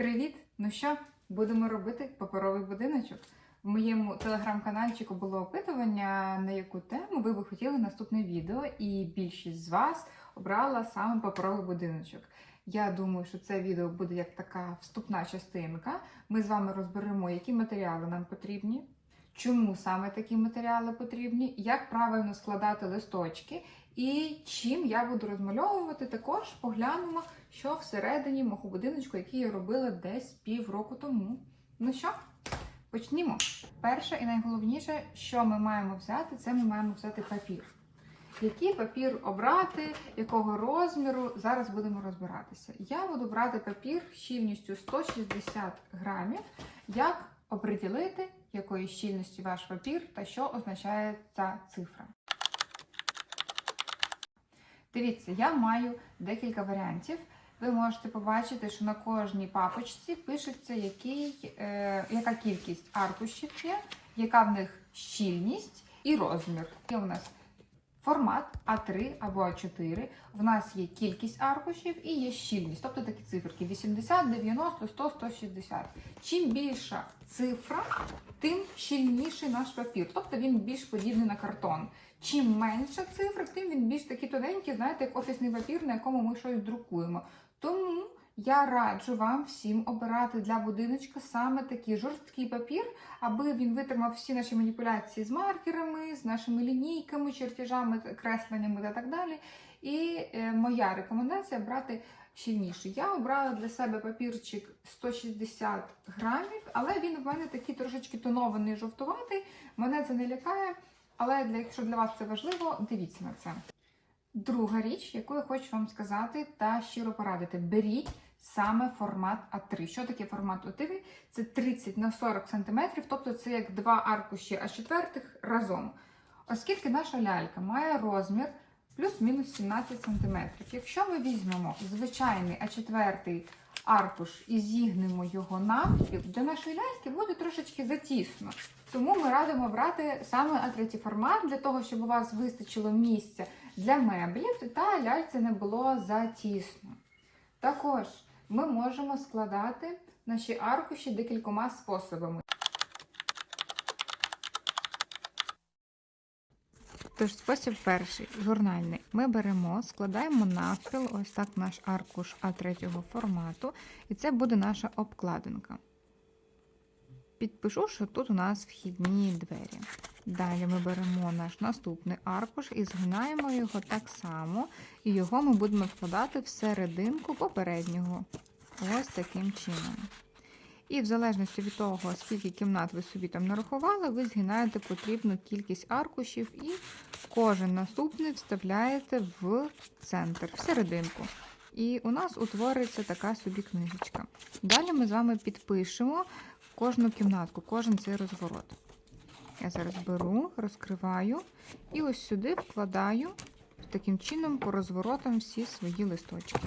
Привіт! Ну що, будемо робити паперовий будиночок. В моєму телеграм-канальчику було опитування, на яку тему ви би хотіли наступне відео, і більшість з вас обрала саме паперовий будиночок. Я думаю, що це відео буде як така вступна частинка. Ми з вами розберемо, які матеріали нам потрібні, чому саме такі матеріали потрібні, як правильно складати листочки і чим я буду розмальовувати. Також поглянемо, що всередині мого будиночку, який я робила десь півроку тому. Ну що, почнімо. Перше і найголовніше, що ми маємо взяти, це ми маємо взяти папір. Який папір обрати, якого розміру, зараз будемо розбиратися. Я буду брати папір щільністю 160 грамів. Як оприділити, якої щільності ваш папір та що означає ця цифра? Дивіться, я маю декілька варіантів. Ви можете побачити, що на кожній папочці пишеться, який, е, яка кількість аркушів є, яка в них щільність і розмір. Є у нас формат А3 або А4. В нас є кількість аркушів і є щільність, тобто такі циферки 80, 90, 100, 160. Чим більша цифра, тим щільніший наш папір, тобто він більш подібний на картон. Чим менша цифра, тим він більш такий тоненький, знаєте, як офісний папір, на якому ми щось друкуємо. Тому я раджу вам всім обирати для будиночка саме такий жорсткий папір, аби він витримав всі наші маніпуляції з маркерами, з нашими лінійками, чертежами, кресленнями та так далі. І е, моя рекомендація брати щільніший. Я обрала для себе папірчик 160 грамів, але він в мене такий трошечки тонований, жовтуватий. Мене це не лякає. Але для, якщо для вас це важливо, дивіться на це. Друга річ, яку я хочу вам сказати та щиро порадити, беріть саме формат А3. Що таке формат А3? Це 30 на 40 см, тобто це як два аркуші А4 разом. Оскільки наша лялька має розмір плюс-мінус 17 см. Якщо ми візьмемо звичайний А4 аркуш і зігнемо його навпіл, для нашої ляльки буде трошечки затісно. Тому ми радимо брати саме А3 формат для того, щоб у вас вистачило місця для меблів та ляльці не було затісно. Також ми можемо складати наші аркуші декількома способами. Тож спосіб перший, журнальний. Ми беремо, складаємо навпіл, ось так наш аркуш А3 формату, і це буде наша обкладинка. Підпишу, що тут у нас вхідні двері. Далі ми беремо наш наступний аркуш і згинаємо його так само, і його ми будемо вкладати в серединку попереднього. Ось таким чином. І в залежності від того, скільки кімнат ви собі там нарахували, ви згинаєте потрібну кількість аркушів і кожен наступний вставляєте в центр, в серединку. І у нас утворюється така собі книжечка. Далі ми з вами підпишемо кожну кімнатку, кожен цей розворот. Я зараз беру, розкриваю і ось сюди вкладаю таким чином по розворотам всі свої листочки.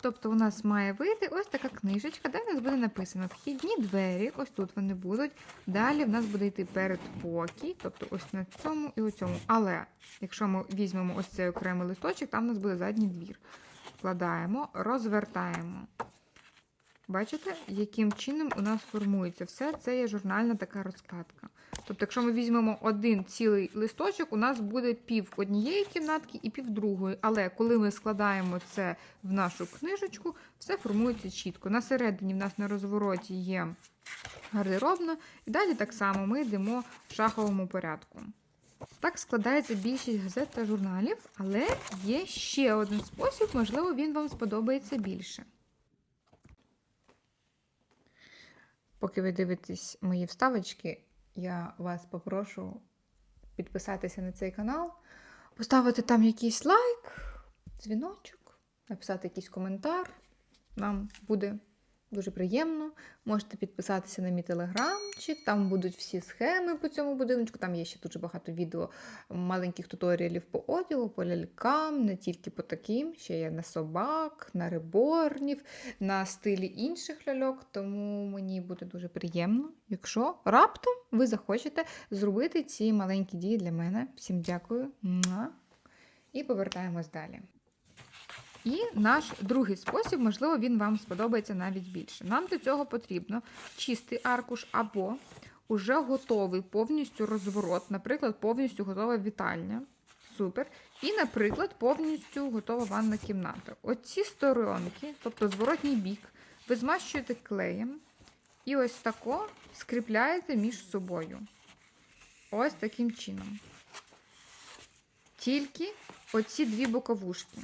Тобто у нас має вийти ось така книжечка, де у нас буде написано вхідні двері, ось тут вони будуть. Далі в нас буде йти передпокій, тобто ось на цьому і у цьому. Але якщо ми візьмемо ось цей окремий листочок, там у нас буде задній двір. Вкладаємо, розвертаємо. Бачите, яким чином у нас формується все, це є журнальна така розкладка. Тобто, якщо ми візьмемо один цілий листочок, у нас буде пів однієї кімнатки і пів другої. Але коли ми складаємо це в нашу книжечку, все формується чітко. На середині в нас на розвороті є гардеробна, і далі так само ми йдемо в шаховому порядку. Так складається більшість газет та журналів, але є ще один спосіб, можливо, він вам сподобається більше. Поки ви дивитесь мої вставочки, я вас попрошу підписатися на цей канал, поставити там якийсь лайк, дзвіночок, написати якийсь коментар. Нам буде дуже приємно. Можете підписатися на мій телеграмчик, там будуть всі схеми по цьому будиночку. Там є ще дуже багато відео, маленьких туторіалів по одягу, по лялькам, не тільки по таким, ще є на собак, на реборнів, на стилі інших ляльок. Тому мені буде дуже приємно, якщо раптом ви захочете зробити ці маленькі дії для мене. Всім дякую. І повертаємось далі. І наш другий спосіб, можливо, він вам сподобається навіть більше. Нам до цього потрібно чистий аркуш або уже готовий повністю розворот, наприклад, повністю готова вітальня. Супер. І, наприклад, повністю готова ванна кімната. Оці сторонки, тобто зворотній бік, ви змащуєте клеєм і ось тако скріпляєте між собою. Ось таким чином. Тільки оці дві боковушки.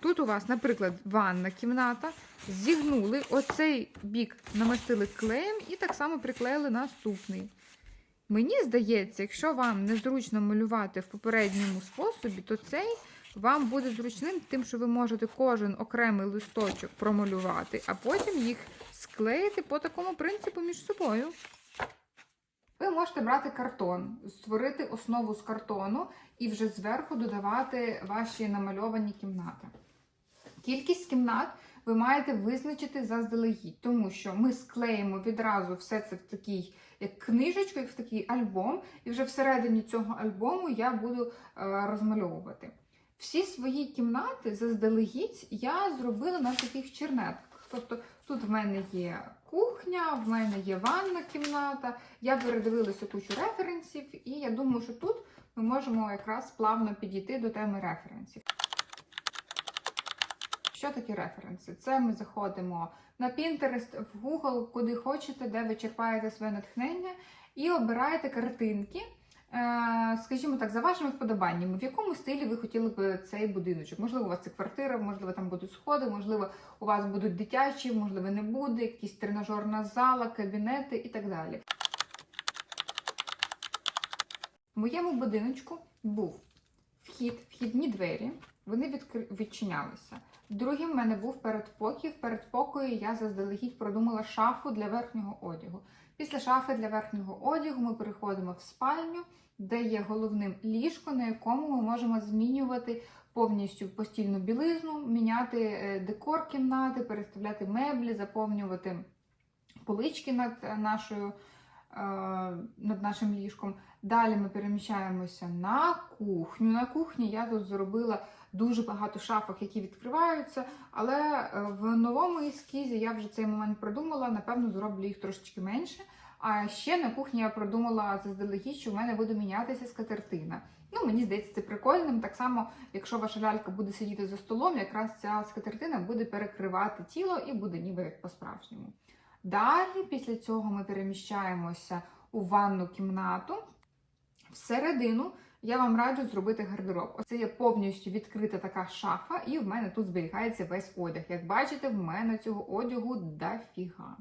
Тут у вас, наприклад, ванна кімната. Зігнули оцей бік намастили клеєм і так само приклеїли наступний. Мені здається, якщо вам незручно малювати в попередньому способі, то цей вам буде зручним, тим, що ви можете кожен окремий листочок промалювати, а потім їх склеїти по такому принципу між собою. Ви можете брати картон, створити основу з картону і вже зверху додавати ваші намальовані кімнати. Кількість кімнат ви маєте визначити заздалегідь, тому що ми склеїмо відразу все це в такий як книжечку, як в такий альбом, і вже всередині цього альбому я буду е, розмальовувати. Всі свої кімнати заздалегідь я зробила на таких чернетках. Тобто тут в мене є кухня, в мене є ванна кімната, я передивилася кучу референсів, і я думаю, що тут ми можемо якраз плавно підійти до теми референсів. Що таке референси? Це ми заходимо на Pinterest, в Google, куди хочете, де ви черпаєте своє натхнення, і обираєте картинки, скажімо так, за вашими вподобаннями, в якому стилі ви хотіли б цей будиночок. Можливо, у вас це квартира, можливо, там будуть сходи, можливо, у вас будуть дитячі, можливо, не буде, якісь тренажерна зала, кабінети і так далі. В моєму будиночку був вхід, вхідні двері, вони відкри... відчинялися. Другим в мене був передпокій. В передпокої я заздалегідь продумала шафу для верхнього одягу. Після шафи для верхнього одягу ми переходимо в спальню, де є головним ліжко, на якому ми можемо змінювати повністю постільну білизну, міняти е, декор кімнати, переставляти меблі, заповнювати полички над нашою. Е, Над нашим ліжком. Далі ми переміщаємося на кухню. На кухні я тут зробила дуже багато шафок, які відкриваються, але е, в новому ескізі я вже цей момент продумала, напевно, зроблю їх трошечки менше. А ще на кухні я продумала заздалегідь, що в мене буде мінятися скатертина. Ну, мені здається, це прикольним. Так само, якщо ваша лялька буде сидіти за столом, якраз ця скатертина буде перекривати тіло і буде ніби як по-справжньому. Далі, після цього, ми переміщаємося у ванну кімнату. Всередину я вам раджу зробити гардероб. Оце є повністю відкрита така шафа, і в мене тут зберігається весь одяг. Як бачите, в мене цього одягу дофіга.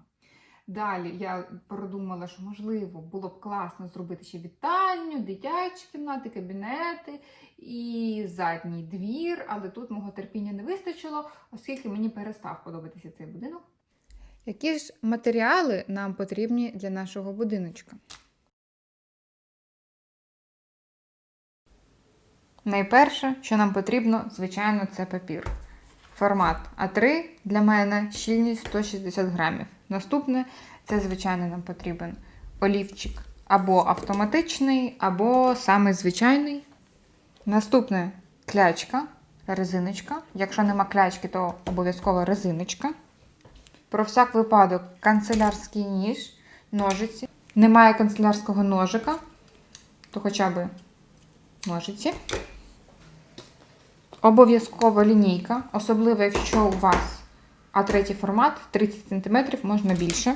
Далі я продумала, що можливо було б класно зробити ще вітальню, дитячі кімнати, кабінети і задній двір, але тут мого терпіння не вистачило, оскільки мені перестав подобатися цей будинок. Які ж матеріали нам потрібні для нашого будиночка? Найперше, що нам потрібно, звичайно, це папір. Формат А3 для мене щільність 160 грамів. Наступне це, звичайно, нам потрібен олівчик або автоматичний, або саме звичайний. Наступне клячка, резиночка. Якщо нема клячки, то обов'язково резиночка. Про всяк випадок канцелярський ніж, ножиці. Немає канцелярського ножика, то хоча б ножиці. Обов'язкова лінійка, особливо якщо у вас А3 формат 30 см, можна більше.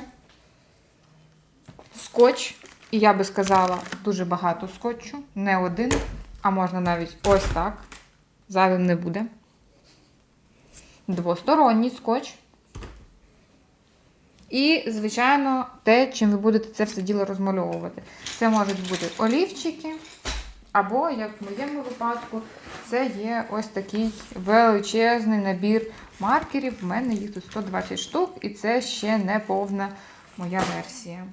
Скотч, і я би сказала, дуже багато скотчу, не один, а можна навіть ось так. Зайвим не буде. Двосторонній скотч. І, звичайно, те, чим ви будете це все діло розмальовувати. Це можуть бути олівчики, або, як в моєму випадку, це є ось такий величезний набір маркерів. В мене їх тут 120 штук, і це ще не повна моя версія.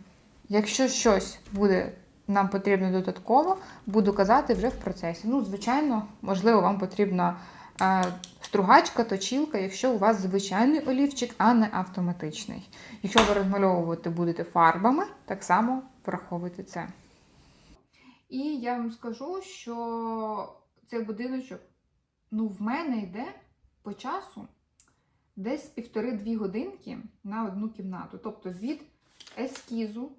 Якщо щось буде нам потрібно додатково, буду казати вже в процесі. Ну, звичайно, можливо, вам потрібна е, стругачка, точілка, якщо у вас звичайний олівчик, а не автоматичний. Якщо ви розмальовувати будете фарбами, так само враховуйте це. І я вам скажу, що цей будиночок, ну, в мене йде по часу десь півтори-дві годинки на одну кімнату. Тобто від ескізу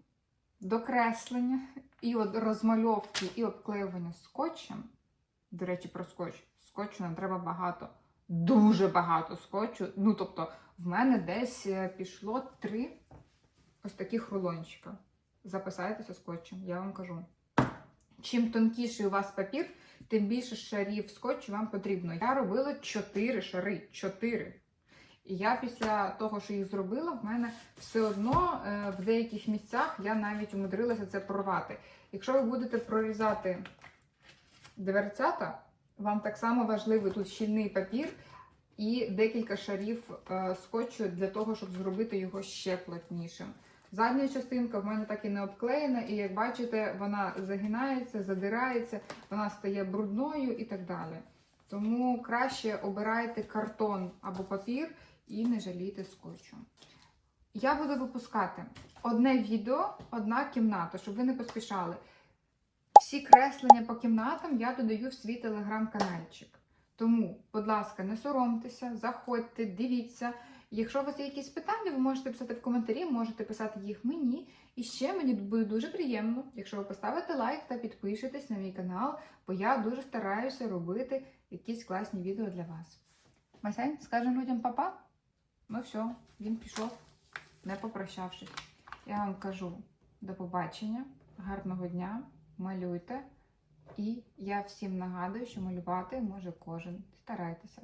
до креслення і от розмальовки і обклеювання скотчем. До речі, про скотч. Скотчу нам треба багато, дуже багато скотчу. Ну, тобто, в мене десь е, пішло три ось таких рулончика. Записайтеся скотчем, я вам кажу. Чим тонкіший у вас папір, тим більше шарів скотчу вам потрібно. Я робила 4 шари. 4. І я після того, що їх зробила, в мене все одно е, в деяких місцях я навіть умудрилася це прорвати. Якщо ви будете прорізати дверцята, вам так само важливий тут щільний папір і декілька шарів е, скотчу для того, щоб зробити його ще плотнішим. Задня частинка в мене так і не обклеєна, і як бачите, вона загинається, задирається, вона стає брудною і так далі. Тому краще обирайте картон або папір і не жалійте скотчу. Я буду випускати одне відео, одна кімната, щоб ви не поспішали. Всі креслення по кімнатам я додаю в свій телеграм-канальчик. Тому, будь ласка, не соромтеся, заходьте, дивіться. Якщо у вас є якісь питання, ви можете писати в коментарі, можете писати їх мені. І ще мені буде дуже приємно, якщо ви поставите лайк та підпишетесь на мій канал, бо я дуже стараюся робити якісь класні відео для вас. Масянь, скажемо людям папа? Ну все, він пішов, не попрощавшись. Я вам кажу до побачення, гарного дня, малюйте. І я всім нагадую, що малювати може кожен. Старайтеся.